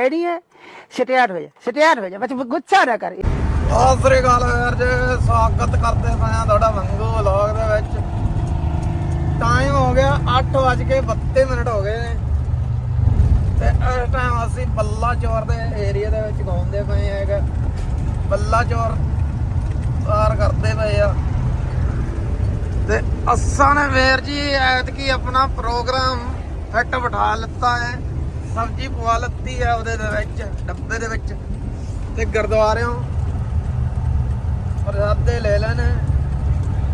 Ready ਹੈ? ਸਟਿਆਰ ਹੋ ਜਾ ਸਟਿਆਰ ਹੋ ਜਾ ਬਸ ਗੁੱਸਾ ਨਾ ਕਰ। ਆਸਰੇ ਗੱਲ ਯਾਰ ਜੇ, ਸਵਾਗਤ ਕਰਦੇ ਪਏ ਆ ਤੁਹਾਡਾ ਮੰਗੂ ਵਲੌਗ ਦੇ ਵਿੱਚ। ਟਾਈਮ ਹੋ ਗਿਆ 8:32 ਮਿੰਟ ਹੋ ਗਏ ਨੇ। ਤੇ ਇਸ ਟਾਈਮ ਅਸੀਂ ਬੱਲਾ ਚੌਰ ਦੇ ਏਰੀਆ ਦੇ ਵਿੱਚ ਘੁੰਮਦੇ ਪਏ ਹੈਗਾ ਬੱਲਾ ਚੌਰ ਪਾਰ ਕਰਦੇ ਪਏ ਆ ਤੇ ਅਸਾਂ ਨੇ ਵੀਰ ਜੀ ਐਤਕੀ ਆਪਣਾ ਪ੍ਰੋਗਰਾਮ ਫਿੱਟ ਬਿਠਾ ਲਿੱਤਾ ਹੈ। ਸਬਜ਼ੀ ਪਵਾ ਲਿੱਤੀ ਹੈ ਉਹਦੇ ਦੇ ਵਿੱਚ, ਡੱਬੇ ਦੇ ਵਿੱਚ ਤੇ ਗੁਰਦੁਆਰਿਓਂ ਪ੍ਰਸਾਦੇ ਲੈ ਲੈਣੇ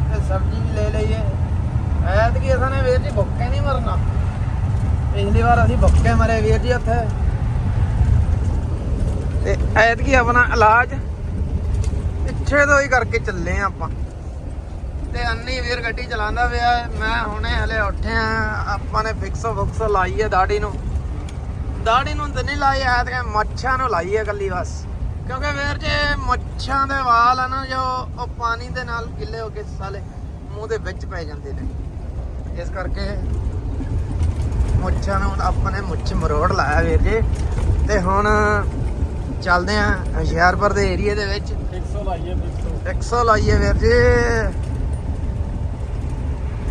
ਤੇ ਸਬਜ਼ੀ ਵੀ ਲੈ ਲਈਏ। ਐਤਕੀ ਅਸਾਂ ਨੇ ਵੀਰ ਜੀ ਭੁੱਖੇ ਨਹੀਂ ਮਰਨਾ। ਪਿਛਲੀ ਵਾਰ ਅਸੀਂ ਭੁੱਖੇ ਮਰੇ ਵੀਰ ਜੀ ਉੱਥੇ। ਤੇ ਐਤਕੀ ਆਪਣਾ ਇਲਾਜ ਪਿੱਛੇ ਤੋਂ ਹੀ ਕਰਕੇ ਚੱਲੇ ਆ ਆਪਾਂ। ਤੇ ਅੰਨੀ ਵੀਰ ਗੱਡੀ ਚਲਾਉਂਦਾ ਪਿਆ, ਮੈਂ ਹੁਣੇ ਹਲੇ ਉੱਠਿਆ, ਆਪਾਂ ਨੇ ਫਿਕਸੋ ਫਿਕਸੋ ਲਾਈ ਹੈ ਦਾੜੀ ਨੂੰ। ਦਾੜੀ ਨੂੰ ਤਾਂ ਨਹੀਂ ਲਾਈ ਐ ਤੇ ਮੱਛਾਂ ਨੂੰ ਲਾਈ ਹੈ ਕੱਲੀ ਬਸ। ਕਿਉਂਕਿ ਵੀਰ ਜੇ ਮੱਛਾਂ ਦੇ ਵਾਲ ਆ ਨਾ ਜੋ ਉਹ ਪਾਣੀ ਦੇ ਨਾਲ ਗਿੱਲੇ ਹੋ ਕੇ ਸਾਲੇ ਮੂੰਹ ਦੇ ਵਿੱਚ ਪੈ ਜਾਂਦੇ ਨੇ। ਇਸ ਕਰਕੇ ਮੁੱਛਾਂ ਨੂੰ ਆਪਾਂ ਨੇ ਮੁੱਛ ਮਰੋੜ ਲਾਇਆ ਵੀਰ ਜੀ। ਤੇ ਹੁਣ ਚੱਲਦੇ ਆਂ ਹੁਸ਼ਿਆਰਪੁਰ ਦੇ ਏਰੀਆ ਦੇ ਵਿੱਚ। 100 ਲਾਈਏ 100 100 ਲਾਈਏ ਵੀਰ ਜੀ।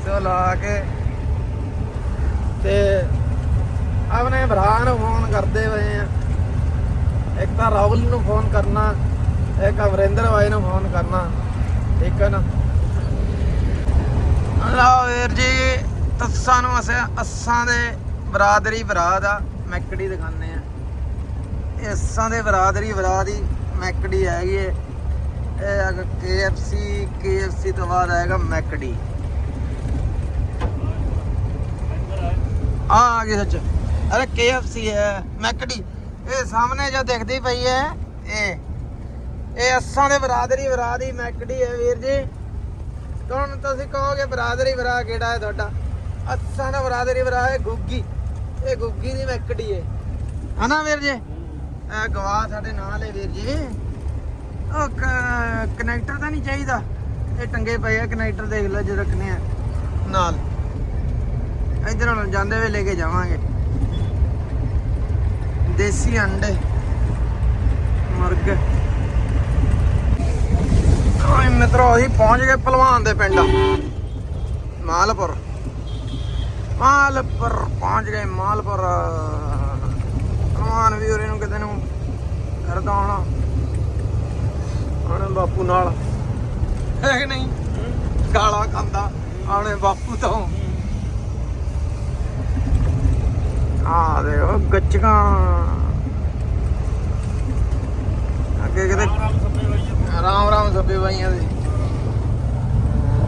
ਸੋ ਲਾ ਕੇ ਤੇ ਆਪਣੇ ਭਰਾ ਨੂੰ ਫੋਨ ਕਰਦੇ ਪਏ ਆ। ਇੱਕ ਤਾਂ ਰਾਹੁਲ ਨੂੰ ਫੋਨ ਕਰਨਾ, ਇੱਕ ਅਮਰਿੰਦਰ ਭਾਈ ਨੂੰ ਫੋਨ ਕਰਨਾ। ਠੀਕ ਹੈ ਨਾ? ਲਓ ਵੀਰ ਜੀ, ਤੱਸਾਂ ਨੂੰ ਅਸੀਂ ਅੱਸਾਂ ਦੇ ਬਰਾਦਰੀ ਭਰਾ ਦਾ ਮੈਕੜੀ ਦਿਖਾਣੇ ਆ। ਇਹ ਅੱਸਾਂ ਦੇ ਬਰਾਦਰੀ ਭਰਾ ਦੀ ਮੈਕੜੀ ਹੈਗੀ ਏ। ਇਹ ਹੈਗਾ KFC KFC ਤੋਂ ਬਾਅਦ ਆਏਗਾ ਮੈਕਡੀ ਆ ਆ ਗਈ ਸੱਚ। ਅਰੇ KFC ਹੈ, ਮੈਕਡੀ। ਇਹ ਸਾਹਮਣੇ ਜੋ ਦਿਖਦੀ ਪਈ ਹੈ, ਇਹ। ਇਹ ਅੱਸਾਂ ਦੇ ਬਰਾਦਰੀ ਭਰਾ ਮੈਕਡੀ ਹੈ ਵੀਰ ਜੀ। ਕੌਣ ਤੁਸੀਂ ਕਹੋਗੇ ਬਰਾਦਰੀ ਭਰਾ ਕਿਹੜਾ ਹੈ ਤੁਹਾਡਾ? ਅੱਸਾਂ ਦਾ ਬਰਾਦਰੀ ਭਰਾ ਹੈ ਗੁੱਗੀ। ਇਹ ਗੁੱਗੀ ਦੀ ਮੈਕਡੀ ਹੈ। ਹਨਾ ਵੀਰ ਜੀ? ਇਹ ਗਵਾ ਸਾਡੇ ਨਾਲ ਹੈ ਵੀਰ ਜੀ। ਉਹ ਕਨੈਕਟਰ ਤਾਂ ਨਹੀਂ ਚਾਹੀਦਾ। ਇਹ ਟੰਗੇ ਪਏ ਆ, ਕਨੈਕਟਰ ਦੇਖ ਲਓ ਜੇ ਰੱਖਨੇ ਆ। ਨਾਲ। ਇਧਰ ਹੁਣ ਜਾਂਦੇ ਵੇ ਲੈ ਕੇ ਜਾਵਾਂਗੇ। ਦੇਸੀ ਅੰਡੇ। ਮੁਰਗ। ਓਏ ਮਿੱਤਰੋ, ਅਸੀਂ ਪਹੁੰਚ ਗਏ ਪਹਿਲਵਾਨ ਦੇ ਪਿੰਡ। ਮਾਲਪੁਰ। ਮਾਲਪੁਰ ਪਹੁੰਚ ਗਏ, ਮਾਲਪੁਰ। ਪਹਿਲਵਾਨ ਵੀ ਉਰੇ ਨੂੰ ਕਿਤੇ ਨੂੰ ਕਰਦਾ ਹੋਣਾ। ਆਣੇ ਬਾਪੂ ਨਾਲ। ਹੈ ਕਿ ਨਹੀਂ? ਗਾਲਾਂ ਖਾਂਦਾ ਆਣੇ ਬਾਪੂ ਤੋਂ। ਆ ਦੇ ਉਹ ਗੱਚਕਾਂ। ਅੱਗੇ ਕਿਤੇ ਰਾਮ ਰਾਮ ਸਭੇ ਭਾਈਆਂ ਦੇ।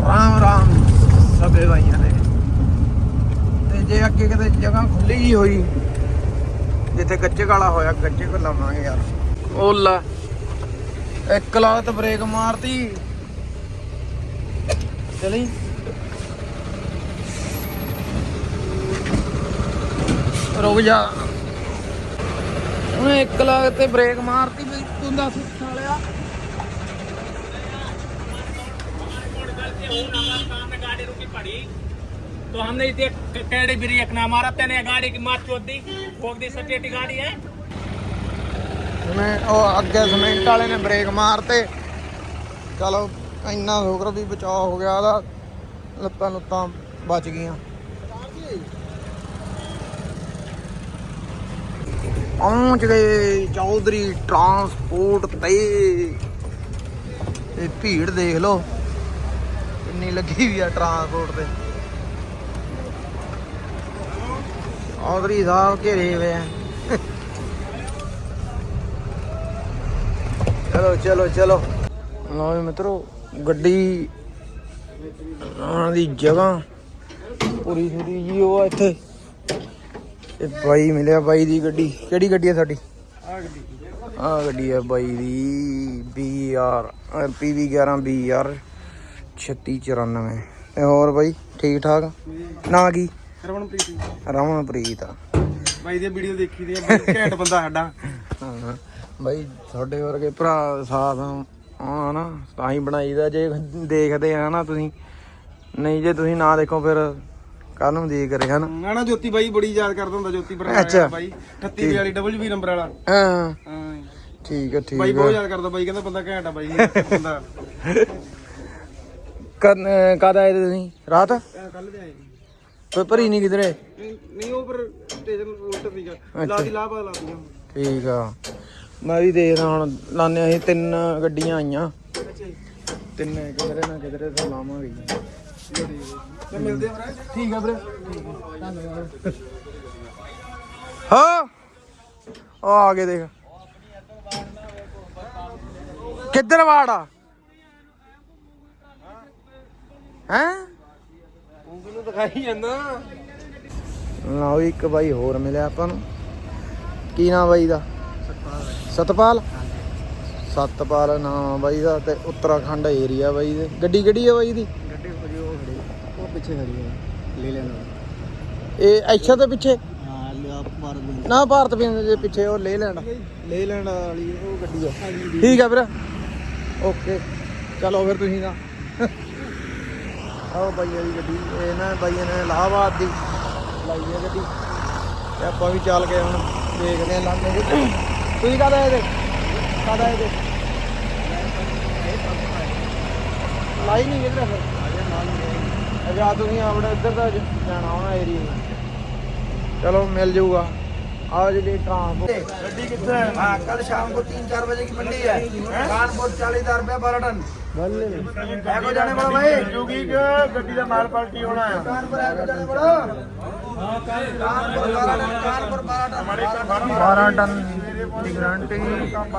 ਰਾਮ ਰਾਮ ਸਭੇ ਭਾਈਆਂ ਦੇ। ਤੇ ਜੇ ਅੱਗੇ ਕਿਤੇ ਜਗ੍ਹਾ ਖੁੱਲੀ ਹੀ ਹੋਈ, ਜਿੱਥੇ ਗੱਚੇ ਕਾਲਾ ਹੋਇਆ ਗੱਚੇ ਕੋ ਲਾਵਾਂਗੇ ਯਾਰ। ਉਹ ਲੈ ਇੱਕ ਲਾਤ ਬ੍ਰੇਕ ਮਾਰਤੀ। ਚਲੀ। ਰੁਕ ਜਾ ਉਹਨੇ ਇੱਕ ਲਾਤ ਤੇ ਬ੍ਰੇਕ ਮਾਰਤੀ ਵੀ ਤੂੰ ਦੱਸ ਸਾਲਿਆ गाड़ी रुकी पड़ी तो हमने इतने कैडी ब्रेक ना मारा तेने गाड़ी की मार चोद दी ठोक दी सटेटी गाड़ी है ਉਹਨੇ ਉਹ ਅੱਗੇ ਸਿਮੈਂਟ ਵਾਲੇ ਨੇ ਬ੍ਰੇਕ ਮਾਰਤੇ ਚਲੋ ਇੰਨਾ ਸ਼ੁਕਰ ਵੀ ਬਚਾਅ ਹੋ ਗਿਆ ਉਹਦਾ ਲੱਤਾਂ ਲੁੱਤਾਂ ਬਚ ਗਈਆਂ ਪਹੁੰਚ ਗਏ ਚੌਧਰੀ ਟਰਾਂਸਪੋਰਟ ਤੇ। ਇਹ ਭੀੜ ਦੇਖ ਲਓ, ਕਿੰਨੀ ਲੱਗੀ ਵੀ ਆ ਟਰਾਂਸਪੋਰਟ ਤੇ। ਚੌਧਰੀ ਸਾਹਿਬ ਘੇਰੇ ਹੋਏ ਆ। ਚਲੋ ਚਲੋ ਚਲੋ। ਲਓ ਮਿੱਤਰੋ, ਗੱਡੀ ਉਹਨਾਂ ਦੀ ਜਗ੍ਹਾ ਪੂਰੀ ਸੁਰੀ ਜੀ ਉਹ ਆ ਇੱਥੇ। ਇਹ ਬਾਈ ਮਿਲਿਆ ਬਾਈ ਦੀ ਗੱਡੀ। ਕਿਹੜੀ ਗੱਡੀ ਹੈ ਸਾਡੀ ਆ ਗੱਡੀ ਹੈ ਬਾਈ ਦੀ BR PV 11 BR 3694 ਤੇ ਹੋਰ ਬਾਈ ਠੀਕ ਠਾਕ ਨਾ ਕੀ? ਰਮਨਪ੍ਰੀਤ ਆ। ਬਾਈ ਦੀ ਵੀਡੀਓ ਦੇਖੀ ਦੀ ਹੈ ਘੈਂਟ ਬੰਦਾ ਸਾਡਾ। ਹਾਂ ਬਾਈ ਤੁਹਾਡੇ ਵਰਗੇ ਭਰਾ ਸਾਥ ਆ ਨਾ ਤਾਂ ਹੀ ਬਣਾਈਦਾ ਜੇ ਦੇਖਦੇ ਆ ਨਾ ਤੁਸੀਂ। ਨਹੀਂ ਜੇ ਤੁਸੀਂ ਨਾ ਦੇਖੋ ਫਿਰ ਕੱਲ ਨੂੰ ਦੇ ਕਰੇ ਹਨ? ਨਾ ਜੋਤੀ ਬਾਈ ਬੜੀ ਯਾਦ ਕਰਦਾ ਹੁੰਦਾ ਜੋਤੀ ਬਰਾ ਅੱਛਾ। ਬਾਈ। 38 42 ਡਬਲ ਵੀ ਨੰਬਰ ਵਾਲਾ। ਹਾਂ। ਹਾਂ। ਠੀਕ ਹੈ ਬਾਈ ਠੀਕ ਬਹੁਤ ਯਾਦ ਕਰਦਾ ਬਾਈ ਕਹਿੰਦਾ ਬੰਦਾ ਘੈਂਟ ਆ ਬਾਈ ਬੰਦਾ। ਕਦ ਕਦ ਆਏ ਤੇ ਤੁਸੀਂ? ਰਾਤ? ਕੱਲ ਦੇ ਆਏ ਕੋਈ ਭਰੀ ਨਹੀਂ ਕਿਧਰੇ? ਨਹੀਂ ਨਹੀਂ ਉਹ ਪਰ ਸਟੇਸ਼ਨ ਉਲਟ ਸੀਗਾ। ਅੱਛਾ। ਲਾਦੀ ਲਾਹ ਪਾ ਲਾਦੀਆਂ ਠੀਕ ਆ। ਮੈਂ ਵੀ ਦੇਖਦਾ ਹੁਣ ਲਾਣੇ ਅਸੀਂ ਤਿੰਨ ਗੱਡੀਆਂ ਆਈਆਂ। ਅੱਛਾ ਜੀ। ਤਿੰਨੇ ਕਿਧਰੇ ਨਾ ਕਿਧਰੇ ਤਾਂ ਲਾਵਾਂਗੇ। ਤੇ ਮਿਲਦੇ ਆ ਫਿਰ ਠੀਕ ਆ ਵੀਰੇ ਹਾਂ ਆ ਗਏ ਦੇਖ। ਕਿੱਧਰ ਵਾੜਾ ਹੈ? ਉਹ ਕਿਹਨੂੰ ਦਿਖਾਈ ਜਾਂਦਾ। ਲਓ ਇੱਕ ਬਾਈ ਹੋਰ ਮਿਲਿਆ ਆਪਾਂ ਨੂੰ। ਕੀ ਨਾਮ ਬਾਈ ਦਾ? ਸਤਪਾਲ। ਸਤਪਾਲ ਨਾਮ ਬਾਈ ਦਾ ਤੇ ਉੱਤਰਾਖੰਡ ਏਰੀਆ ਬਾਈ ਦੇ। ਗੱਡੀ ਕਿਹੜੀ ਆ ਬਾਈ ਦੀ ਗੱਡੀ ਹੋ ਜੀ ਉਹ ਖੜੀ ਉਹ ਪਿੱਛੇ ਖੜੀ ਹੈ ਲੈ ਲੈਣਾ ਇਹ ਅੱਛਾ ਤੇ ਪਿੱਛੇ? ਹਾਂ ਲਿਆ ਮਾਰ ਦੇ ਨਾ ਭਾਰਤ ਬਿੰਦ ਦੇ ਪਿੱਛੇ ਉਹ ਲੈ ਲੈਂਡ ਲੈ ਲੈਣ ਵਾਲੀ ਉਹ ਗੱਡੀ ਆ। ਠੀਕ ਆ ਵੀਰ। ਓਕੇ। ਚਲੋ ਫਿਰ ਤੁਸੀਂ ਤਾਂ। ਆਓ ਬਾਈ ਵਾਲੀ ਗੱਡੀ ਇਹ ਨਾ ਬਾਈਆਂ ਨੇ ਇਲਾਹਾਬਾਦ ਦੀ ਲਾਈ ਹੈ ਗੱਡੀ। ਤੇ ਆਪਾਂ ਵੀ ਚੱਲ ਗਏ ਹੁਣ ਦੇਖਦੇ ਆ ਗੱਡੀ। ਤੁਸੀਂ ਕਾਹਦਾ ਇਹਦੇ ਕਾਹਦਾ ਇਹਦੇ ਲਾਈ ਨਹੀਂ ਕਿਧਰ ਫਿਰ ਅਜਾ ਤੁਸੀਂ ਆਪਣੇ ਇੱਧਰ ਦਾ ਜ- ਜਾਣਾ ਹੋਣਾ ਏਰੀਆ ਚਲੋ ਮਿਲ ਜਾਊਗਾ ਆ ਜਿਹੜੀ ਟਰਾਂਸਪੋਰਟ ਗੱਡੀ ਕਿੱਥੇ ਹੈ ਹਾਂ ਕੱਲ शाम को 3-4 बजे की मंडी है कानपुर 40000 रुपया 12 टन है को जाने वाला भाई जोगी के ਗੱਡੀ ਦਾ ਮਾਲ ਪਲਟੀ ਹੋਣਾ ਹੈ कानपुर है को जाने वाला हां कानपुर 12 टन कानपुर 12 टन हमारे 12 ਟਨ ਦੀ ਗਾਰੰਟੀ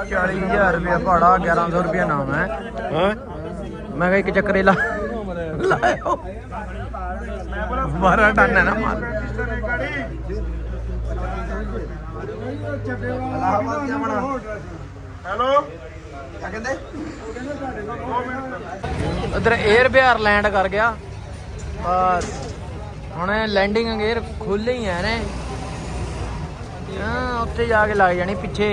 40000 ਰੁਪਏ ਭਾੜਾ 1100 ਰੁਪਏ ਨਾਮ ਹੈ ਹਾਂ ਮੈਂ ਕਿਹਾ ਇੱਕ ਚੱਕਰੇ ਲਾ ਲਾਇਓ। ਮਾਰਾ ਡਨ ਲੈਂਡ ਕਰ ਗਿਆ। ਬਸ। ਹੁਣ ਲੈਂਡਿੰਗ ਅੰਗੇਰ ਖੁੱਲੇ ਹੀ ਆ ਨੇ। ਹਾਂ ਉੱਥੇ ਜਾ ਕੇ ਲੱਗ ਜਾਣੀ ਪਿੱਛੇ।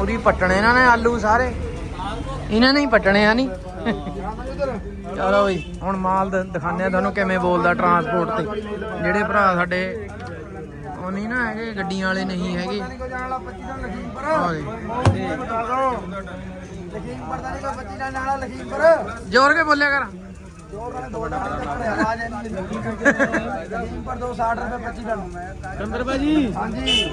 ਉਰੀ ਪਟਣੇ ਇਹਨਾਂ ਨੇ ਆਲੂ ਸਾਰੇ। ਇਹਨਾਂ ਨੇ ਹੀ ਪਟਣੇ ਆ ਨਹੀਂ ਚਲੋ ਬਈ, ਹੁਣ ਮਾਲ ਦਿਖਾਣੇ ਤੁਹਾਨੂੰ ਕਿਵੇਂ ਬੋਲਦਾ ਟਰਾਂਸਪੋਰਟ ਤੇ। ਜਿਹੜੇ ਭਰਾ ਸਾਡੇ, ਉਹ ਨਹੀਂ ਨਾ ਹੈਗੇ, ਗੱਡੀਆਂ ਵਾਲੇ ਨਹੀਂ ਹੈਗੇ। ਜੋਰ ਕੇ ਬੋਲਿਆ ਕਰ? ਕੰਦਰ ਭਾਜੀ। ਹਾਂਜੀ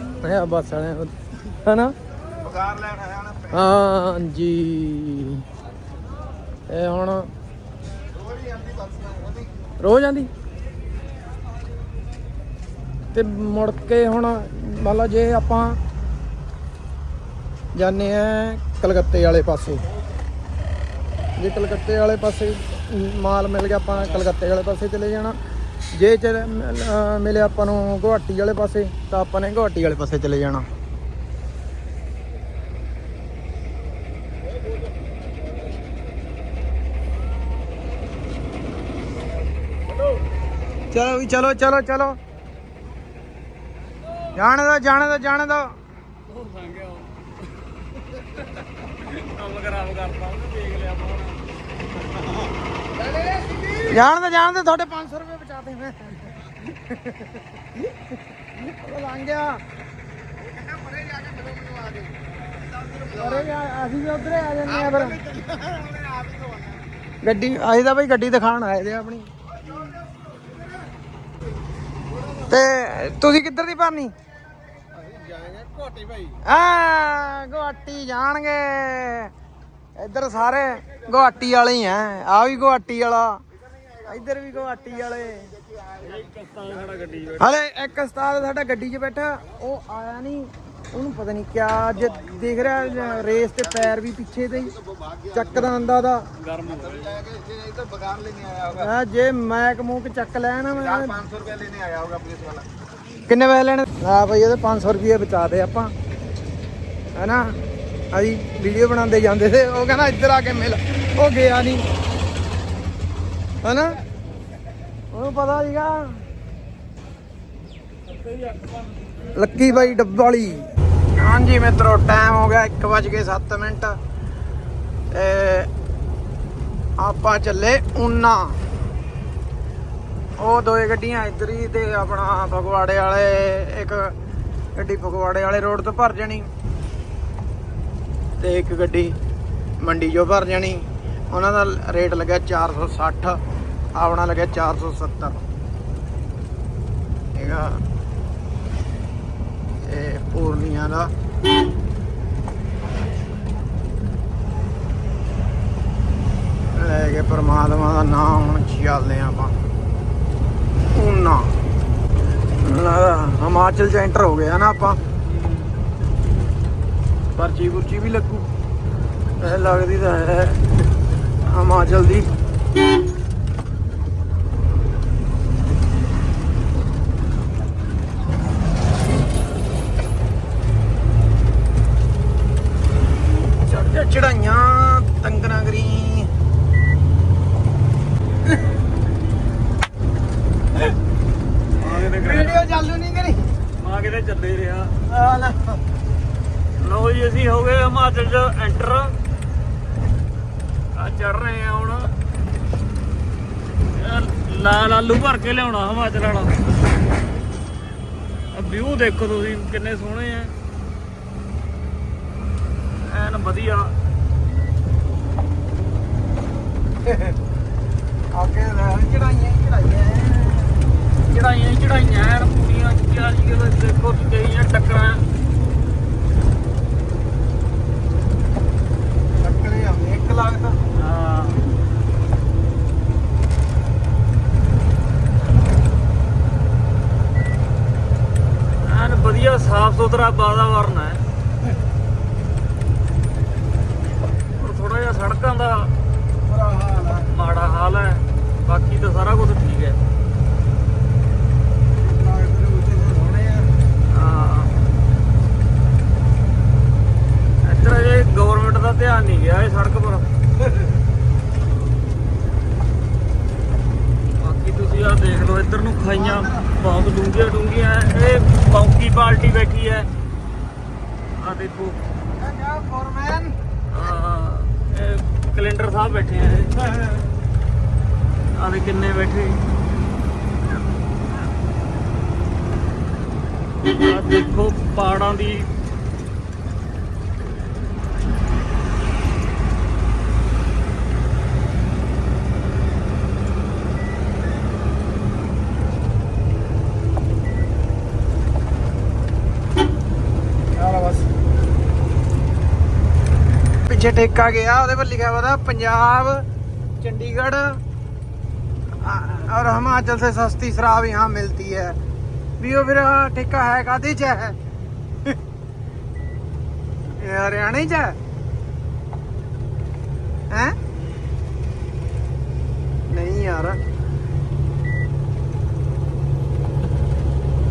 ਪਿਆ ਬੱਸ ਵਾਲਿਆਂ ਕੋਲ ਹਨਾ? ਪਗਾਰ ਲੈਣ ਆਇਆ ਨਾ ਹਾਂ ਜੀ ਇਹ ਹੁਣ ਰੋਜ਼ ਜਾਂਦੀ ਬੱਸ ਤੇ ਮੁੜ ਕੇ ਹੁਣ ਮੰਨ ਲਾ ਜੇ ਆਪਾਂ ਜਾਣੇ ਆ ਕਲਕੱਤੇ ਵਾਲੇ ਪਾਸੇ। ਜੇ ਕਲਕੱਤੇ ਵਾਲੇ ਪਾਸੇ ਮਾਲ ਮਿਲ ਗਿਆ ਆਪਾਂ ਕਲਕੱਤੇ ਵਾਲੇ ਪਾਸੇ ਚਲੇ ਜਾਣਾ। ਜੇ ਚ ਮਿਲੇ ਆਪਾਂ ਨੂੰ ਗੁਹਾਟੀ ਵਾਲੇ ਪਾਸੇ, ਤਾਂ ਆਪਾਂ ਨੇ ਗੁਹਾਟੀ ਵਾਲੇ ਪਾਸੇ ਚਲੇ ਜਾਣਾ। ਚਲੋ ਵੀ, ਚਲੋ ਚਲੋ ਚਲੋ। ਜਾਣ ਦੋ, ਜਾਣ ਦਾ, ਜਾਣ ਦੋ। ਜਾਣ ਦੋ ਜਾਣਦੇ ਜਾਣਦੇ ਤੁਹਾਡੇ 500 ਰੁਪਏ ਬਚਾਤੇ ਮੈਂ। ਉਹ ਲੰਘ ਗਿਆ। ਕਹਿੰਦਾ ਪਰੇ ਜਾ ਕੇ ਮਿਲੋ ਮੈਨੂੰ ਆ ਦੇ ਪਰੇ ਜਾ ਅਸੀਂ ਵੀ ਉਧਰੇ ਆ ਜੰਨੇ ਆ ਫਿਰ। ਗੱਡੀ ਅਸੀਂ ਤਾਂ ਬਈ ਗੱਡੀ ਦਿਖਾਣ ਆਏ ਦੇ ਆਪਣੀ। ਤੇ ਤੁਸੀਂ ਕਿੱਧਰ ਦੀ ਭਰਨੀ ਜਾਣਗੇ ਘੋਟੀ ਭਾਈ। ਆ ਘੋਟੀ ਜਾਣਗੇ। ਇੱਧਰ ਸਾਰੇ ਗੁਹਾਟੀ ਵਾਲੇ ਹੀ ਆ। ਆ ਵੀ ਗੁਹਾਟੀ ਵਾਲਾ। ਇੱਧਰ ਵੀ ਗੁਹਾਟੀ ਵਾਲੇ। ਹਲੇ ਇੱਕ ਉਸਤਾਦ ਸਾਡਾ ਗੱਡੀ 'ਚ ਬੈਠਾ, ਉਹ ਆਇਆ ਨਹੀਂ ਉਹਨੂੰ ਪਤਾ ਨਹੀਂ ਕਿਆ ਅੱਜ ਦੇਖ ਰਿਹਾ, ਰੇਸ ਤੇ ਪੈਰ ਵੀ ਪਿੱਛੇ ਤੇ ਚੱਕਦਾ ਆਂਦਾ ਦਾ। ਗਰਮ ਹੋ, ਜੇ ਮੈਕ ਮੂਕ ਚੱਕ ਲੈਣਾ ਮੈਂ। 500 ਰੁਪਏ ਲੈਣੇ ਆਇਆ ਹੋਗਾ ਪੁਲਿਸ ਵਾਲਾ ਕਿੰਨੇ ਪੈਸੇ ਲੈਣੇ? ਆ ਭਾਈ ਇਹਦੇ 500 ਰੁਪਏ ਬਚਾ ਦੇ ਆਪਾਂ। ਹੈਨਾ? ਅਸੀਂ ਵੀਡੀਓ ਬਣਾਉਂਦੇ ਜਾਂਦੇ ਤੇ ਉਹ ਕਹਿੰਦਾ ਇੱਧਰ ਆ ਕੇ ਮਿਲ। ਉਹ ਗਿਆ ਨਹੀਂ ਹੈਨਾ? ਉਹਨੂੰ ਪਤਾ ਸੀਗਾ। ਲੱਕੀ ਬਾਈ ਡੱਬਾ ਵਾਲੀ ਹਾਂਜੀ ਮਿੱਤਰੋ ਟਾਈਮ ਹੋ ਗਿਆ 1:07 ਮਿੰਟ। ਤੇ ਆਪਾਂ ਚੱਲੇ ਉਨਾ ਉਹ ਦੋਏ ਗੱਡੀਆਂ ਇੱਧਰ ਹੀ ਤੇ ਆਪਣਾ ਫਗਵਾੜੇ ਵਾਲੇ, ਇੱਕ ਗੱਡੀ ਫਗਵਾੜੇ ਵਾਲੇ ਰੋਡ ਤੋਂ ਭਰ ਜਾਣੀ। ਤੇ ਇੱਕ ਗੱਡੀ ਮੰਡੀ ਚੋਂ ਭਰ ਜਾਣੀ। ਉਹਨਾਂ ਦਾ ਰੇਟ ਲੱਗਿਆ 460 ਆਪਣਾ ਲੱਗਿਆ 470 ਹੈਗਾ ਇਹ ਪੂਰਨੀਆਂ ਦਾ। ਲੈ ਕੇ ਪਰਮਾਤਮਾ ਦਾ ਨਾਮ ਹੁਣ ਚੱਲਦੇ ਹਾਂ ਆਪਾਂ। ਉਨਾ ਹਿਮਾਚਲ ਚ ਐਂਟਰ ਹੋ ਗਿਆ ਨਾ ਆਪਾਂ। ਪਰਚੀ ਪੁਰਚੀ ਵੀ ਲੱਗੂ। ਇਹ ਲੱਗਦੀ ਤਾਂ ਹੈ। ਹਿਮਾਚਲ ਦੀ ਕੇ ਲਿਆਉਣਾ ਹਿਮਾਚਲ ਵਾਲਾ। ਆ ਵਿਊ ਦੇਖੋ ਤੁਸੀਂ ਕਿੰਨੇ ਸੋਹਣੇ ਆ। ਐਨ ਵਧੀਆ ਅੱਗੇ ਲੈ ਚੜਾਈਆਂ ਹੀ ਚੜਾਈਆਂ ਚੜਾਈਆਂ ਹੀ ਚੜਾਈਆਂ ਐਨ ਪੂਰੀਆਂ ਚਾਲੀ ਕਿਲੋ ਦੇਖੋ ਕਿੰਨੀਆਂ ਟੱਕਰਾਂ ਟੱਕਰੇ ਆਉਂਦੇ ਇੱਕ ਲੱਗਦਾ ਹਾਂ ਐਨ ਵਧੀਆ ਸਾਫ਼ ਸੁਥਰਾ ਵਾਤਾਵਰਨ ਹੈ ਥੋੜਾ ਜਿਹਾ ਸੜਕਾਂ ਦਾ ਬੁਰਾ ਹਾਲ ਆ ਮਾੜਾ ਹਾਲ ਹੈ ਬਾਕੀ ਤਾਂ ਸਾਰਾ ਕੁਝ ਠੀਕ ਹੈ ਲੱਗਦੇ ਨੇ ਉੱਚੇ ਤੋਂ ਸੋਹਣੇ ਆ ਹਾਂ ਇੱਧਰ ਜੇ ਗਵਰਨਮੈਂਟ ਦਾ ਧਿਆਨ ਨਹੀਂ ਗਿਆ ਇਹ ਸੜਕ ਪਰ ਬਾਕੀ ਤੁਸੀਂ ਆ ਦੇਖ ਲਓ ਇੱਧਰ ਨੂੰ ਖਾਈਆਂ, ਬਹੁਤ ਡੂੰਘੀਆਂ ਡੂੰਘੀਆਂ ਇਹ ਬੌਂਕੀ ਪਾਰਟੀ ਬੈਠੀ ਹੈ ਆ ਦੇਖੋ। ਫੋਰਮੈਨ ਕੈਲੰਡਰ ਸਾਹਿਬ ਬੈਠੇ ਆ ਇਹ ਆ ਦੇ ਕਿੰਨੇ ਬੈਠੇ। ਦੇਖੋ ਪਹਾੜਾਂ ਦੀ ਆਲਾ ਬਸ ਪਿੱਛੇ ਟੇਕਾ ਗਿਆ, ਉਹਦੇ ਪਰ ਲਿਖਿਆ ਹੋਇਆ ਪੰਜਾਬ, ਚੰਡੀਗੜ੍ਹ ਔਰ ਹਿਮਾਚਲ ਸੇ ਸਸਤੀ ਸ਼ਰਾਬ ਯਹਾਂ ਮਿਲਤੀ ਹੈ। ਵੀ ਉਹ ਫਿਰ ਠੇਕਾ ਹੈ ਕਾਦੇ ਚ ਹੈ? ਇਹ ਹਰਿਆਣੇ ਚ ਹੈ? ਹੈ? ਨਹੀਂ ਯਾਰ।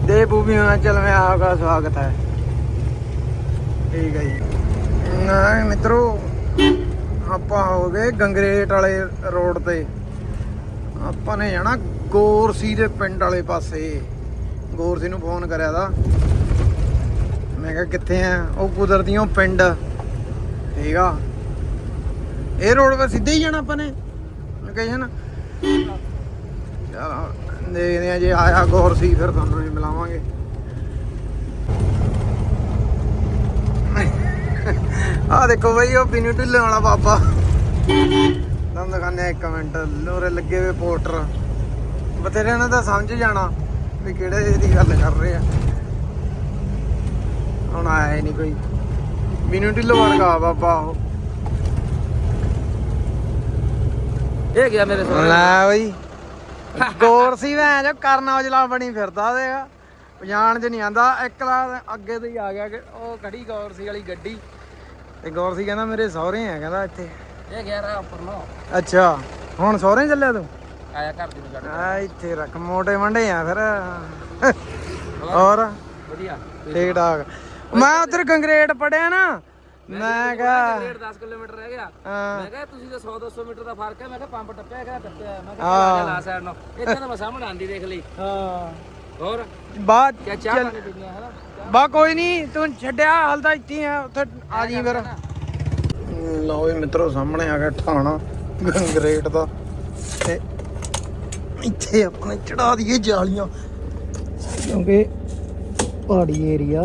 ਦੇ ਬੂਬੀ ਹਿਮਾਚਲ ਮੈਂ ਆਪਕਾ ਸਵਾਗਤ ਹੈ। ਠੀਕ ਹੈ ਜੀ। ਨਾ ਮਿੱਤਰੋ, ਆਪਾਂ ਹੋ ਗਏ ਗੰਗਰੇਟ ਵਾਲੇ ਰੋਡ ਤੇ। ਆਪਾਂ ਨੇ ਜਾਣਾ ਗੋਰਸੀ ਦੇ ਪਿੰਡ ਵਾਲੇ ਪਾਸੇ। ਗੋਰਸੀ ਨੂੰ ਫੋਨ ਕਰਿਆ ਦਾ। ਮੈਂ ਕਿਹਾ, ਕਿੱਥੇ ਆ? ਉਹ ਕੁਦਰਤੀਓ ਪਿੰਡ। ਠੀਕ ਆ। ਇਹ ਰੋਡ 'ਤੇ ਸਿੱਧੇ ਹੀ ਜਾਣਾ ਆਪਾਂ ਨੇ। ਲੋਕੇਸ਼ਨ ਚਲੋ, ਦੇਖਦੇ ਆ ਜੇ ਆਇਆ ਗੋਰਸੀ, ਫਿਰ ਤੁਹਾਨੂੰ ਵੀ ਮਿਲਾਵਾਂਗੇ। ਆ ਦੇਖੋ ਬਈ ਉਹ ਬਿਨੂ ਢਿੱਲੇ ਵਾਲਾ ਬਾਬਾ ਤੁਹਾਨੂੰ ਦਿਖਾਣੇ ਇੱਕ ਮਿੰਟ। ਲੋਰੇ ਲੱਗੇ ਹੋਏ ਪੋਸਟਰ ਬਥੇਰਿਆਂ ਨੇ ਤਾਂ ਸਮਝ ਜਾਣਾ ਵੀ ਕਿਹੜੇ ਦੀ ਗੱਲ ਕਰ ਰਹੇ ਆ। ਹੁਣ ਆਇਆ ਹੀ ਨਹੀਂ ਕੋਈ। ਬਿਨੂ ਢਿੱਲੋਂ ਵਰਗਾ ਬਾਬਾ ਉਹ। ਇਹ ਗਿਆ ਮੇਰੇ ਲੈ ਬਈ। ਗੌਰ ਸੀ ਭੈਣ ਜੋ ਕਰਨ ਔਜਲਾ ਬਣੀ ਫਿਰਦਾ ਦੇਗਾ ਪਛਾਣ ਚ ਨਹੀਂ ਆਂਦਾ। ਇੱਕ ਲਾ ਅੱਗੇ ਤੋਂ ਹੀ ਆ ਗਿਆ ਕਿ ਉਹ ਖੜੀ ਗੌਰ ਸੀ ਵਾਲੀ ਗੱਡੀ। ਤੇ ਗੌਰ ਸੀ ਕਹਿੰਦਾ ਮੇਰੇ ਸਹੁਰੇ ਆ ਕਹਿੰਦਾ ਇੱਥੇ। ਇਹ ਗਿਆ ਰਾ ਉੱਪਰ। ਨੂੰ ਅੱਛਾ ਹੁਣ ਸਹੁਰੇ ਚੱਲਿਆ ਤੂੰ? ਆਇਆ ਘਰ ਦੀ ਨੂੰ ਆ ਇੱਥੇ ਰੱਖ ਮੋਟੇ ਮੰਡੇ ਆ ਫਿਰ। ਹੋਰ? ਵਧੀਆ। ਠੀਕ ਠਾਕ। ਮੈਂ ਉਧਰ ਕੰਗਰੇਟ ਪੜਿਆ ਨਾ ਮੈਂ ਕਿਹਾ 10 ਕਿਲੋਮੀਟਰ ਰਹਿ ਗਿਆ। ਮੈਂ ਕਿਹਾ ਤੁਸੀਂ ਤਾਂ 100 200 ਮੀਟਰ ਦਾ ਫ਼ਰਕ ਹੈ ਮੈਂ ਕਿਹਾ ਪੰਪ ਟੱਪਿਆ ਕਿਹੜਾ ਟੱਪਿਆ? ਮੈਂ ਕਿਹਾ ਹਾਂ। ਆ ਜਾ ਲਾ ਸਾਈਡ ਨੂੰ। ਇੱਥੇ ਤਾਂ ਮੈਂ ਸਾਹਮਣੇ ਆਂਦੀ ਦੇਖ ਲਈ। ਹਾਂ। ਹੋਰ? ਬਾਅਦ ਚਾਹ ਚੱਲ- ਪਾਣੀ ਪੀਣੀ ਹੈ ਹਨਾ? ਬਾ ਕੋਈ ਨਹੀਂ ਤੂੰ ਛੱਡਿਆ, ਹਾਲ ਤਾਂ ਇੱਥੇ ਆ, ਉੱਥੇ ਆ ਜੀ ਫਿਰ। ਲਓ ਵੀ ਮਿੱਤਰੋ, ਸਾਹਮਣੇ ਆ ਗਿਆ ਠਾਣਾ ਗ੍ਰੇਟ ਦਾ। ਤੇ ਇੱਥੇ ਆਪਣੇ ਚੜਾ ਦਈਏ ਜਾਲੀਆਂ। ਕਿਉਂਕਿ ਪਹਾੜੀ ਏਰੀਆ।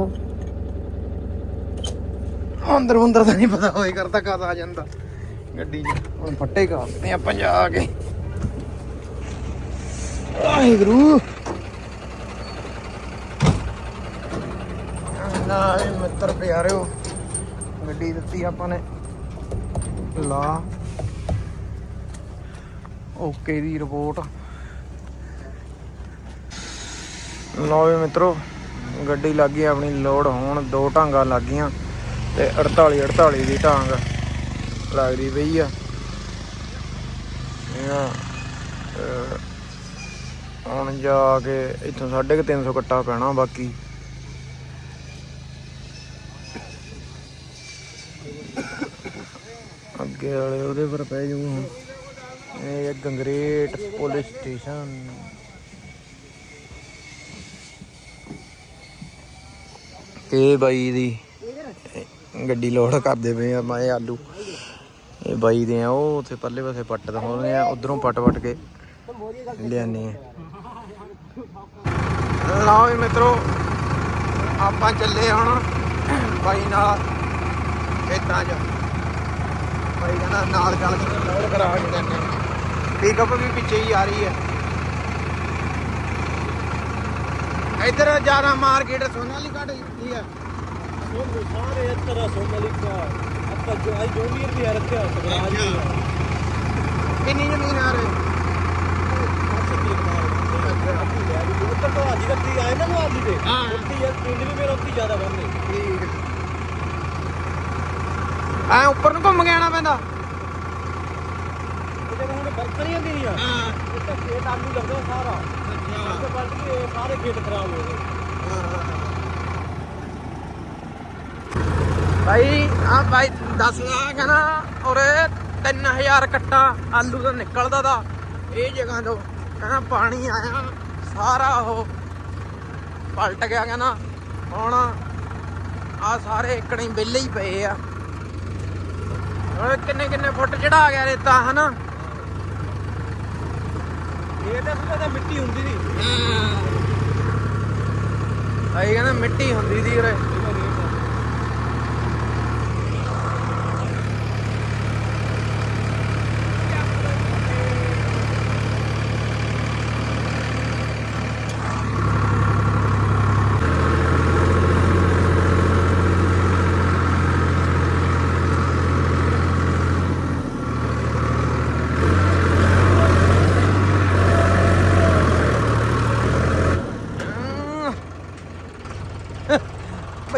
ਅੰਦਰ ਅੰਦਰ ਤਾਂ ਨਹੀਂ ਪਤਾ ਹੋਏ, ਕਰਦਾ ਕਦ ਆ ਜਾਂਦਾ। ਗੱਡੀ 'ਚ। ਹੁਣ ਫੱਟੇ ਕਰਦੇ ਆਪਾਂ ਜਾ ਕੇ। ਵਾਹਿਗੁਰੂ। ਨਾ ਇਹ ਮਿੱਤਰ ਪਿਆਰਿਓ ਗੱਡੀ ਦਿੱਤੀ ਆਪਾਂ ਨੇ। ਲਾ। ਓਕੇ ਦੀ ਰਿਪੋਰਟ। ਲਓ ਵੀ ਮਿੱਤਰੋ ਗੱਡੀ ਲੱਗ ਗਈ ਆਪਣੀ ਲੋਡ ਹੋਣ ਦੋ ਢਾਂਗਾਂ ਲੱਗ ਗਈਆਂ ਤੇ 48 48 ਦੀ ਢਾਂਗ ਲੱਗਦੀ ਪਈ ਆ। ਇਹ ਆ, ਅਹ, ਹੁਣ ਜਾ ਕੇ ਇੱਥੋਂ 350 ਕੱਟਾ ਪੈਣਾ ਬਾਕੀ। ਅੱਗੇ ਵਾਲੇ ਉਹਦੇ ਪਰ ਪੈ ਜੂ ਇਹ ਗੰਗਰੇਟ ਪੁਲਿਸ ਸਟੇਸ਼ਨ। ਇਹ ਬਾਈ ਦੀ ਗੱਡੀ ਲੋਡ ਕਰਦੇ ਪਏ ਆ, ਮੈਂ ਆਲੂ। ਇਹ ਬਾਈ ਦੇ ਆ, ਉਹ ਉੱਥੇ ਪੱਲੇ ਪਾਸੇ ਪੱਟ ਦਿਖਾਉਂਦੇ ਆ, ਉਧਰੋਂ ਪੱਟ ਪੱਟ ਕੇ ਲਿਆਨੇ ਆ। ਲਓ ਵੀ ਮਿੱਤਰੋ, ਆਪਾਂ ਚੱਲੇ ਹੁਣ ਬਾਈ ਨਾਲ ਖੇਤਾਂ 'ਚ। ਭਾਈ ਕਹਿੰਦਾ ਨਾਲ ਚੱਲ ਕੇ ਲੋਡ ਕਰਾ ਕੇ ਜਾਂਦੇ ਪਿਕਅਪ ਵੀ ਪਿੱਛੇ ਹੀ ਆ ਰਹੀ ਹੈ। ਇਧਰ ਜਾਣਾ ਮਾਰਕੀਟ ਸੋਨਾਲੀ ਕੱਢ ਕੀ ਹੈ। ਸਾਰੇ ਇਸ ਤਰ੍ਹਾਂ ਸੋਨਾਲੀਕਾ ਆਪਾਂ ਜੋ ਆਈ ਜੋਨੀਅਰ ਵੀ ਆ ਰੱਖਿਆ ਸਵਰਾਜ ਕਿੰਨੀ ਜ਼ਮੀਨ ਆ ਰਹੀ? ਉੱਤਰ ਤੋਂ ਆਜੀ ਦਾ ਤੀ ਆਏ ਨਾ ਨੂੰ ਆਜੀ ਦੇ। ਹਾਂ। ਉੱਤੀ ਯਾਰ ਪਿੰਡ ਵੀ ਮੇਰਾ ਉੱਤੀ ਜ਼ਿਆਦਾ ਬੰਦੇ ਠੀਕ ਐ ਉੱਪਰ ਨੂੰ ਘੁੰਮ ਕੇ ਆਣਾ ਪੈਂਦਾ। ਉਹ ਜਦੋਂ ਹੁਣ ਬਰਤਰੀਆਂ ਦੀ ਨਹੀਂ ਆ। ਹਾਂ। ਉੱਤੇ ਖੇਤ ਆਲੂ ਲੱਗਦਾ ਸਾਰਾ। ਉੱਤੇ ਪਲਟ ਕੇ ਸਾਰੇ ਖੇਤ ਖਰਾਬ ਹੋ ਗਏ। ਭਾਈ ਆ ਭਾਈ ਦੱਸਦਾ ਕਹਿੰਦਾ ਔਰ 3000 ਕੱਟਾ ਆਲੂ ਦਾ ਨਿਕਲਦਾ ਦਾ ਇਹ ਜਗ੍ਹਾ ਤੋਂ ਕਹਿੰਦਾ ਪਾਣੀ ਆਇਆ ਸਾਰਾ ਉਹ ਪਲਟ ਗਿਆ ਕਹਿੰਦਾ। ਹੁਣ ਆ ਸਾਰੇ ਇਕਣੇ ਵਿਹਲੇ ਹੀ ਪਏ ਆ। ਓਏ ਕਿੰਨੇ ਕਿੰਨੇ ਫੁੱਟ ਚੜਾ ਗਿਆ ਰੇਤਾ ਹਨਾ? ਇਹ ਤਾਂ ਸੁਣਾ ਤਾਂ ਮਿੱਟੀ ਹੁੰਦੀ ਨਹੀਂ ਭਾਈ ਕਹਿੰਦਾ ਮਿੱਟੀ ਹੁੰਦੀ ਸੀ ਉਰੇ।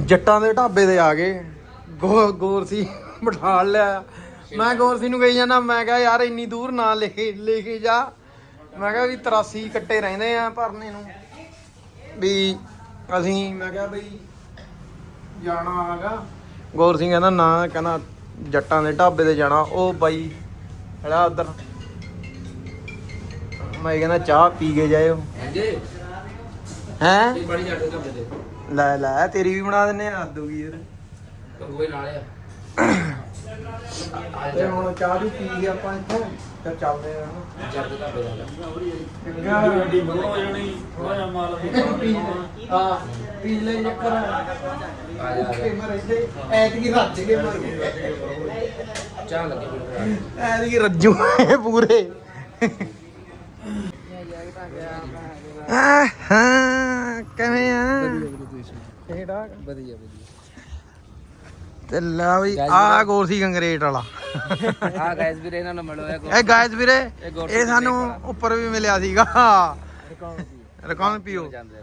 ਜੱਟਾਂ ਦੇ ਢਾਬੇ ਤੇ ਆ ਗਏ। ਗੋ ਗੋਰਸੀ ਬਿਠਾ ਲਿਆ। ਮੈਂ ਗੋਰਸੀ ਨੂੰ ਕਹੀ ਜਾਂਦਾ ਮੈਂ ਕਿਹਾ ਯਾਰ ਇੰਨੀ ਦੂਰ ਨਾ ਲੈ ਲੈ ਕੇ ਜਾ। ਮੈਂ ਕਿਹਾ ਵੀ 83 ਕੱਟੇ ਰਹਿੰਦੇ ਆ ਭਰਨੇ ਨੂੰ। ਵੀ ਅਸੀਂ ਮੈਂ ਕਿਹਾ ਬਈ ਜਾਣਾ ਆਗਾ ਗੌਰ ਸਿੰਘ ਕਹਿੰਦਾ ਨਾ ਕਹਿੰਦਾ ਜੱਟਾਂ ਦੇ ਢਾਬੇ ਤੇ ਜਾਣਾ। ਉਹ ਬਾਈ ਖੜਾ ਉਧਰ। ਮੈਂ ਕਹਿੰਦਾ ਚਾਹ ਪੀ ਕੇ ਜਾਇਓ। ਹਾਂਜੀ। ਹੈ? ਬੜੀ ਜਾਟੇ ਕੰਮ ਦੇ ਲੈ ਲੈ ਤੇਰੀ ਵੀ ਬਣਾ ਦਿੰਨੇ ਆ ਹੱਦ ਹੋ ਗਈ ਯਾਰ। ਕੰਗੋਏ ਨਾਲ ਆ ਤੇ ਹੁਣ ਚਾਹ ਵੀ ਪੀ ਕੇ ਆਪਾਂ ਇੱਥੇ ਤੇ ਚੱਲਦੇ ਆ। ਜੱਜ ਦਾ ਬੇਲਾ ਗੱਡੀ ਹੋ ਜਾਣੀ ਥੋੜਾ ਜਿਹਾ ਮਾਲ ਹਾਂ ਪੀ ਲੈ ਚੱਕਰ। ਆ ਜਾ ਮਰ ਇੱਥੇ ਐਤਕੀ ਰੱਜ ਕੇ ਮਰ ਗਏ। ਚਾਹ ਲੱਗੀ ਐਤਕੀ ਰੱਜੂ ਪੂਰੇ। ਆਹ, ਹਾਂ ਕਿਵੇਂ ਆ? ਕਿਹੜਾ ਵਧੀਆ ਵਧੀਆ। ਤੇ ਲਾ ਵੀ ਆ ਗੋਰਸੀ ਗੰਗਰੇਟ ਵਾਲਾ। ਆ ਗਾਇਸ ਵੀਰੇ ਇਹਨਾਂ ਨੂੰ ਮਿਲੋ ਇਹ ਗਾਇਸ ਵੀਰੇ ਇਹ ਸਾਨੂੰ ਉੱਪਰ ਵੀ ਮਿਲਿਆ ਸੀਗਾ। ਰਕਾਨ ਪੀਓ। ਜਾਂਦੇ ਆ।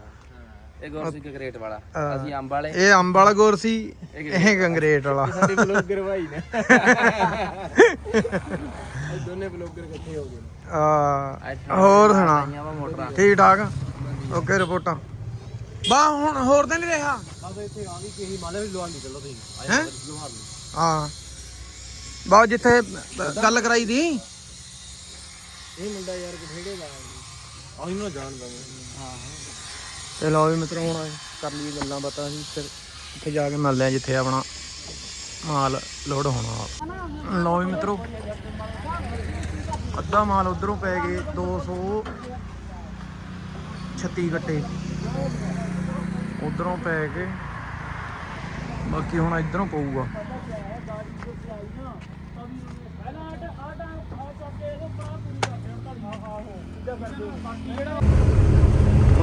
ਇਹ ਗੋਰਸੀ ਗ੍ਰੇਟ ਵਾਲਾ। ਅਸੀਂ ਅੰਬ ਵਾਲੇ। ਇਹ ਅੰਬ ਵਾਲਾ ਗੋਰਸੀ ਇਹ ਗੰਗਰੇਟ ਵਾਲਾ। ਸਾਡੇ ਬਲੌਗਰ ਭਾਈ ਨੇ। ਦੋਨੇ ਬਲੌਗਰ ਇਕੱਠੇ ਹੋ ਗਏ ਆ ਹੋਰ ਸੁਣਾ ਠੀਕ ਠਾਕ? ਓਕੇ ਰਿਪੋਰਟਾਂ। ਬਾ ਹੁਣ ਹੋਰ ਤਾਂ ਨਹੀਂ ਰਿਹਾ? ਬਸ ਇੱਥੇ ਆ ਵੀ ਕਿਸੇ ਮਾਲੇ ਵੀ ਲਵਾ ਨਿਕਲੋ ਤੁਸੀਂ। ਹੈ? ਹਾਂ। ਬਾ ਜਿੱਥੇ ਗੱਲ ਕਰਾਈ ਦੀ। ਇਹ ਮੁੰਡਾ ਯਾਰ ਕਿਹੜੇ ਦਾ ਆਹੀ ਨੂੰ ਜਾਣਦਾ ਮੈਂ ਹਾਂ। ਤੇ ਲਓ ਵੀ ਮਿੱਤਰੋ ਹੁਣ ਕਰ ਲਈਏ ਗੱਲਾਂ ਬਾਤਾਂ ਅਸੀਂ ਫਿਰ ਉੱਥੇ ਜਾ ਕੇ ਮਿਲਦੇ ਆ ਜਿੱਥੇ ਆਪਣਾ ਮਾਲ ਲੋਡ ਹੋਣਾ। ਲਓ ਵੀ ਮਿੱਤਰੋ ਅੱਧਾ ਮਾਲ ਉਧਰੋਂ ਪੈ ਗਏ 236 ਗੱਟੇ। ਉਧਰੋਂ ਪੈ ਕੇ ਬਾਕੀ ਹੁਣ ਇਧਰੋਂ ਪਊਗਾ।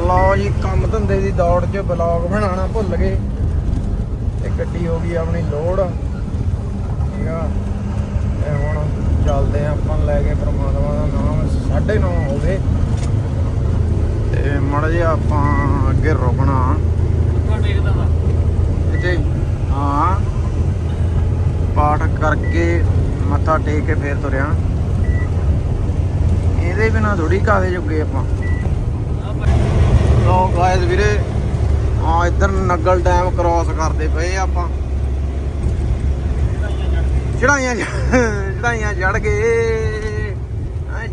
ਲਓ ਜੀ, ਕੰਮ ਧੰਦੇ ਦੀ ਦੌੜ 'ਚ ਬਲੌਗ ਬਣਾਉਣਾ ਭੁੱਲ ਗਏ। ਤੇ ਗੱਡੀ ਹੋ ਗਈ ਆਪਣੀ ਲੋਡ। ਠੀਕ ਆ। ਤੇ ਹੁਣ ਚੱਲਦੇ ਆ ਆਪਾਂ, ਲੈ ਕੇ ਪ੍ਰਮਾਤਮਾ ਦਾ ਨਾਮ 9:30 ਹੋ ਗਏ। ਤੇ ਮੜ ਜਿਹਾ ਆਪਾਂ ਅੱਗੇ ਰੁਕਣਾ। ਇੱਥੇ ਹਾਂ। ਪਾਠ ਕਰਕੇ ਮੱਥਾ ਟੇਕ ਕੇ ਫੇਰ ਤੁਰਿਆ। ਇਹਦੇ ਬਿਨਾ ਥੋੜੀ ਕਾਦੇ ਜੁਗੇ ਆਪਾਂ। ਲੋ ਗਾਇਸ ਵੀਰੇ ਆ ਇੱਧਰ ਨਗਲ ਡੈਮ ਕ੍ਰਾਸ ਕਰਦੇ ਪਏ ਆਪਾਂ। ਚੜਾਈਆਂ ਚੜਾਈਆਂ ਚੜ ਗਏ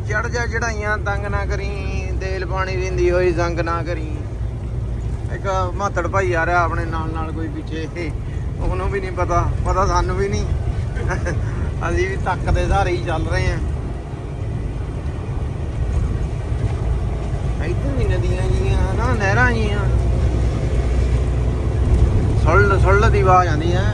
ਚੜ ਜਾ, ਚੜਾਈਆਂ ਤੰਗ ਨਾ ਕਰੀ। ਤੇਲ ਪਾਣੀ ਦਿੰਦੀ ਹੋਈ ਜ਼ੰਗ ਨਾ ਕਰੀ। ਇੱਕ ਮਾਤੜ ਭਾਈ ਆ ਰਿਹਾ ਆਪਣੇ ਨਾਲ ਨਾਲ ਕੋਈ ਪਿੱਛੇ। ਉਹਨੂੰ ਵੀ ਨਹੀਂ ਪਤਾ ਪਤਾ ਸਾਨੂੰ ਵੀ ਨਹੀਂ। ਅਸੀਂ ਵੀ ਤੱਕ ਦੇ ਸਹਾਰੇ ਹੀ ਚੱਲ ਰਹੇ ਆ ਇੱਥੇ ਵੀ ਨਦੀਆਂ ਜੀਆਂ, ਨਾ ਨਹਿਰਾਂ ਜੀਆਂ। ਸੁੱਲ ਸੁੱਲ ਦੀ ਆਵਾਜ਼ ਆਉਂਦੀ ਹੈ।